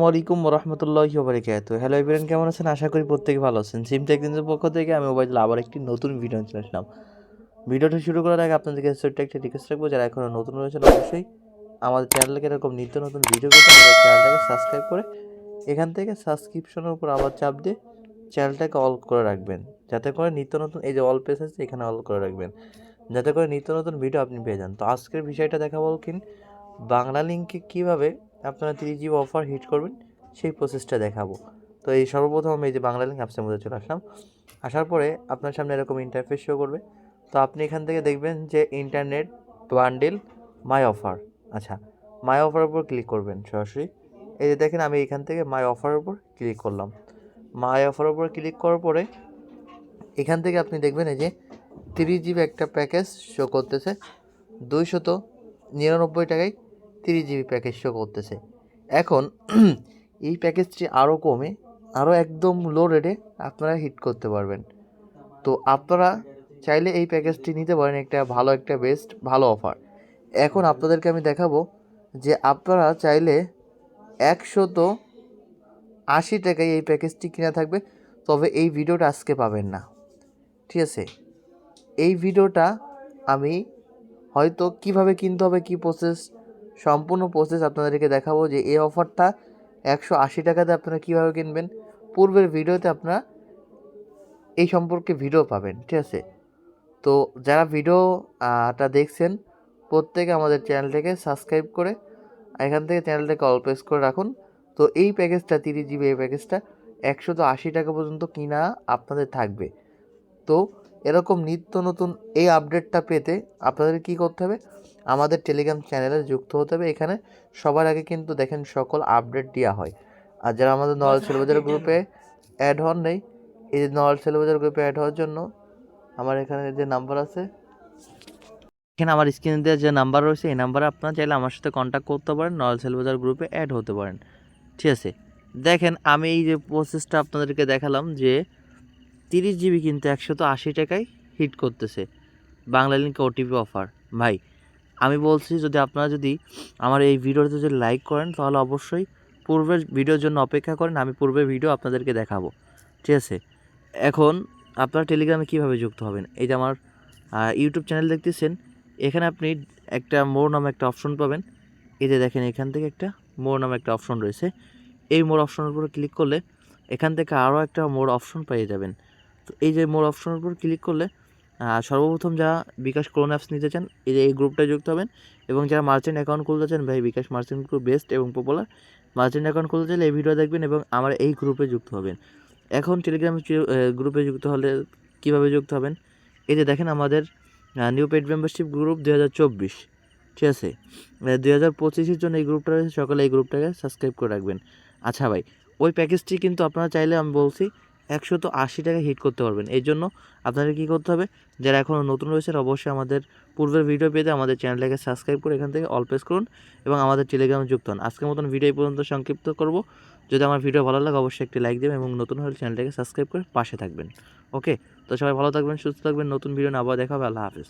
আসসালামাইকুম রহমতুল্লাহি বারিকাত hello everyone কেমন আছেন? আশা করি প্রত্যেকে ভালো আছেন। সিমটেক দিনের পক্ষ থেকে আমি মোবাইল আবার একটি নতুন ভিডিও চলে আসলাম। ভিডিওটা শুরু করার আগে আপনাদেরকে ছোট্ট একটা রিকোয়েস্ট রাখব, যারা এখনও নতুন রয়েছেন অবশ্যই আমাদের চ্যানেলকে এরকম নিত্য নতুন ভিডিও পেতে আমাদের চ্যানেলটাকে সাবস্ক্রাইব করে এখান থেকে সাবস্ক্রিপশনের উপর আবার চাপ দিয়ে চ্যানেলটাকে অল করে রাখবেন। যাতে করে নিত্য নতুন, এই যে অল পেজ আছে, এখানে অল করে রাখবেন। যাতে করে নিত্য নতুন ভিডিও আপনি পেয়ে যান। তো আজকের বিষয়টা দেখাবো কিন, বাংলা লিঙ্কে কীভাবে আপনারা থ্রি জিবি অফার হিট করবেন, সেই প্রসেসটা দেখাবো। তো এই সর্বপ্রথম আমি এই যে বাংলা লিঙ্ক অ্যাপসের মধ্যে চলে আসলাম। আসার পরে আপনার সামনে এরকম ইন্টারফেস শো করবে। তো আপনি এখান থেকে দেখবেন যে ইন্টারনেট বান্ডেল মাই অফার আচ্ছা মাই অফারের উপর ক্লিক করবেন সরাসরি। এই যে দেখেন আমি এখান থেকে মাই অফারের উপর ক্লিক করলাম। মাই অফার উপর ক্লিক করার পরে এখান থেকে আপনি দেখবেন এই যে তিরিশ জিবি একটা প্যাকেজ শো করতেছে। দুইশত নিরানব্বই টাকায় তিরিশ জিবি প্যাকেজ শো করতেছে। এখন এই প্যাকেজটি আরও কমে আরও একদম লো রেটে আপনারা হিট করতে পারবেন। তো আপনারা চাইলে এই প্যাকেজটি নিতে পারেন, একটা ভালো একটা বেস্ট ভালো অফার এখন আপনাদেরকে আমি দেখাবো যে আপনারা চাইলে একশত আশি টাকায় এই প্যাকেজটি কিনা থাকবে, তবে এই ভিডিওটা আজকে পাবেন না। ঠিক আছে? এই ভিডিওটা আমি হয়তো কীভাবে কিনতে হবে, কি প্রসেস সম্পূর্ণ প্রসেস আপনাদেরকে দেখাবো যে এই অফারটা একশো আশি টাকাতে আপনারা কীভাবে কিনবেন। পূর্বের ভিডিওতে আপনারা এই সম্পর্কে ভিডিও পাবেন, ঠিক আছে? তো যারা ভিডিওটা দেখছেন, প্রত্যেকে আমাদের চ্যানেলটাকে সাবস্ক্রাইব করে এখান থেকে চ্যানেলটাকে অল প্রেস করে রাখুন। তো এই প্যাকেজটা তিরিশ জিবি এই প্যাকেজটা একশো তো আশি টাকা পর্যন্ত কিনা আপনাদের থাকবে। তো এরকম নিত্য নতুন এই আপডেটটা পেতে আপনাদের কি করতে হবে? আমাদের টেলিগ্রাম চ্যানেলে যুক্ত হতে হবে। এখানে সবার আগে কিন্তু দেখেন সকল আপডেট দেওয়া হয়। আর যারা আমাদের নলেজ সেলবাজার গ্রুপে অ্যাড হন নেই এই যে নলেজ সেলবাজার গ্রুপে অ্যাড হওয়ার জন্য আমার এখানে যে নাম্বার আছে এখানে আমার স্ক্রিনে দেওয়া যে নাম্বার রয়েছে এই নাম্বারে আপনারা চাইলে আমার সাথে কন্ট্যাক্ট করতে পারেন নলেজ সেলবাজার গ্রুপে অ্যাড হতে পারেন। ঠিক আছে? দেখেন আমি এই যে প্রসেসটা আপনাদেরকে দেখালাম যে তিরিশ জিবি কিন্তু একশত আশি টাকায় হিট করতেছে। বাংলা লিঙ্কে ওটিপি অফার ভাই, আমি বলছি যদি আপনারা যদি আমার এই ভিডিওতে যদি লাইক করেন, তাহলে অবশ্যই পূর্বের ভিডিওর জন্য অপেক্ষা করেন, আমি পূর্বের ভিডিও আপনাদেরকে দেখাবো। ঠিক আছে? এখন আপনারা টেলিগ্রামে কীভাবে যুক্ত হবেন? এই যে আমার ইউটিউব চ্যানেল দেখতেছেন, এখানে আপনি একটা মোর নামে একটা অপশন পাবেন। এই যে দেখেন, এখান থেকে একটা মোর নামে একটা অপশন রয়েছে। এই মোর অপশনের উপরে ক্লিক করলে এখান থেকে আরও একটা মোর অপশন পেয়ে যাবেন। তো এই যে মোর অপশনের উপর ক্লিক করলে সর্বপ্রথম যারা বিকাশ ক্লোন অ্যাপস নিতে চান, এই যে এই গ্রুপটায় যুক্ত হবেন এবং যারা মার্চেন্ট অ্যাকাউন্ট খুলতে চান, ভাই বিকাশ মার্চেন্ট গ্রুপ বেস্ট এবং পপুলার মার্চেন্ট অ্যাকাউন্ট খুলতে চাইলে এই ভিডিও দেখবেন এবং আমার এই গ্রুপে যুক্ত হবেন। এখন টেলিগ্রাম গ্রুপে যুক্ত হলে কীভাবে যুক্ত হবেন? এই যে দেখেন আমাদের নিউ পেড মেম্বারশিপ গ্রুপ দু হাজার চব্বিশ, ঠিক আছে? দুই হাজার পঁচিশের জন্য এই গ্রুপটা রয়েছে, সকালে এই গ্রুপটাকে সাবস্ক্রাইব করে রাখবেন। আচ্ছা ভাই, ওই প্যাকেজটি কিন্তু আপনারা চাইলে আমি বলছি একশো তো আশি টাকা হিট করতে পারবেন। এর জন্য আপনাদের কী করতে হবে? যারা এখনও নতুন রয়েছেন, অবশ্যই আমাদের পূর্বের ভিডিও পেতে আমাদের চ্যানেলটাকে সাবস্ক্রাইব করে এখান থেকে অল প্রেস করুন এবং আমাদের টেলিগ্রামে যুক্ত হন। আজকের মতন ভিডিও পর্যন্ত সংক্ষিপ্ত করব। যদি আমার ভিডিও ভালো লাগে, অবশ্যই একটি লাইক দেবেন এবং নতুন হলে চ্যানেলটাকে সাবস্ক্রাইব করে পাশে থাকবেন। ওকে তো সবাই ভালো থাকবেন, সুস্থ থাকবেন, নতুন ভিডিও না আবার দেখা হবে। আল্লাহ হাফিজ।